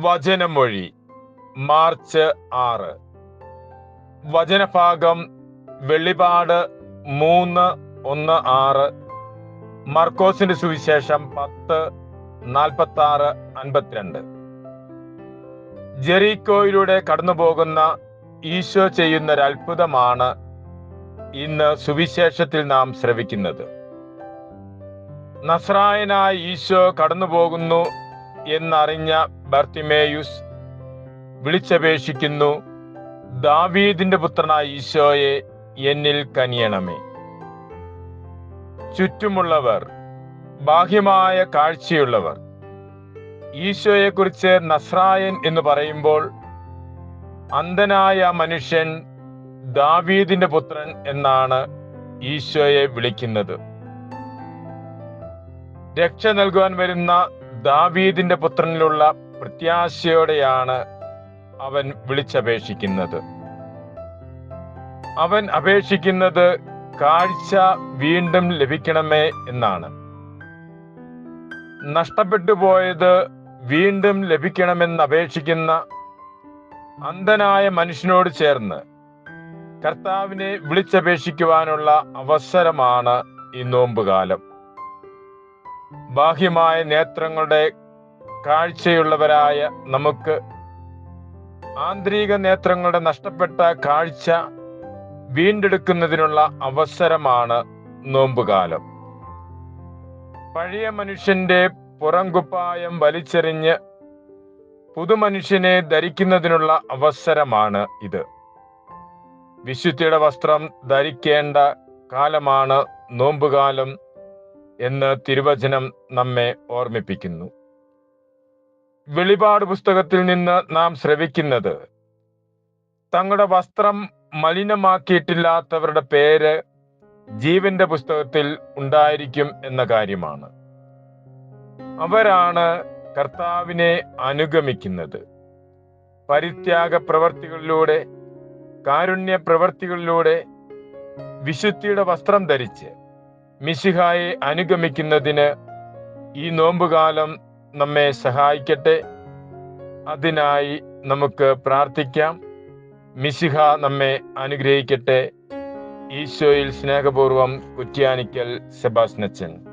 വചനമൊഴി March ആറ്. വചനഭാഗം വെള്ളിപാട് മൂന്ന് ഒന്ന് ആറ്. മർക്കോസിന്റെ സുവിശേഷം പത്ത് നാൽപ്പത്തി ആറ് അൻപത്തിരണ്ട്. ജെറീക്കോയിലൂടെ കടന്നുപോകുന്ന ഈശോ ചെയ്യുന്ന ഒരു അത്ഭുതമാണ് ഇന്ന് സുവിശേഷത്തിൽ നാം ശ്രവിക്കുന്നത്. നസ്രായനായ ഈശോ കടന്നുപോകുന്നു എന്നറിഞ്ഞ ബർത്തിമേയുസ് വിളിച്ചപേക്ഷിക്കുന്നു ദാവീദിന്റെ പുത്രനായ ഈശോയെ എന്നിൽ കനിയണമേ. ചുറ്റുമുള്ളവർ ബാഹ്യമായ കാഴ്ചയുള്ളവർ ഈശോയെക്കുറിച്ച് നസ്രായൻ എന്ന് പറയുമ്പോൾ അന്ധനായ മനുഷ്യൻ ദാവീദിന്റെ പുത്രൻ എന്നാണ് ഈശോയെ വിളിക്കുന്നത്. രക്ഷ നൽകുവാൻ വരുന്ന ദാവീദിന്റെ പുത്രനിലുള്ള പ്രത്യാശയോടെയാണ് അവൻ വിളിച്ചപേക്ഷിക്കുന്നത്. അവൻ അപേക്ഷിക്കുന്നത് കാഴ്ച വീണ്ടും ലഭിക്കണമേ എന്നാണ്. നഷ്ടപ്പെട്ടു പോയത് വീണ്ടും ലഭിക്കണമെന്ന് അപേക്ഷിക്കുന്ന അന്ധനായ മനുഷ്യനോട് ചേർന്ന് കർത്താവിനെ വിളിച്ചപേക്ഷിക്കുവാനുള്ള അവസരമാണ് ഈ നോമ്പുകാലം. ബാഹ്യമായ നേത്രങ്ങളുടെ കാഴ്ചയുള്ളവരായ നമുക്ക് ആന്തരിക നേത്രങ്ങളുടെ നഷ്ടപ്പെട്ട കാഴ്ച വീണ്ടെടുക്കുന്നതിനുള്ള അവസരമാണ് നോമ്പുകാലം. പഴയ മനുഷ്യന്റെ പുറംകുപ്പായം വലിച്ചെറിഞ്ഞ് പുതുമനുഷ്യനെ ധരിക്കുന്നതിനുള്ള അവസരമാണ് ഇത്. വിശുദ്ധിയുടെ വസ്ത്രം ധരിക്കേണ്ട കാലമാണ് നോമ്പുകാലം എന്ന് തിരുവചനം നമ്മെ ഓർമ്മിപ്പിക്കുന്നു. വെളിപാട് പുസ്തകത്തിൽ നിന്ന് നാം ശ്രവിക്കുന്നത്. തങ്ങളുടെ വസ്ത്രം മലിനമാക്കിയിട്ടില്ലാത്തവരുടെ പേര് ജീവന്റെ പുസ്തകത്തിൽ ഉണ്ടായിരിക്കും എന്ന കാര്യമാണ്. അവരാണ് കർത്താവിനെ അനുഗമിക്കുന്നത്. പരിത്യാഗ പ്രവർത്തികളിലൂടെ കാരുണ്യ പ്രവർത്തികളിലൂടെ വിശുദ്ധിയുടെ വസ്ത്രം ധരിച്ച് മിശിഹായെ അനുഗമിക്കുന്നതിന് ഈ നോമ്പുകാലം നമ്മെ സഹായിക്കട്ടെ. അതിനായി നമുക്ക് പ്രാർത്ഥിക്കാം. മിശിഹ നമ്മെ അനുഗ്രഹിക്കട്ടെ. ഈശോയിൽ സ്നേഹപൂർവം കുറ്റ്യാനിക്കൽ സെബാസ്നച്ചൻ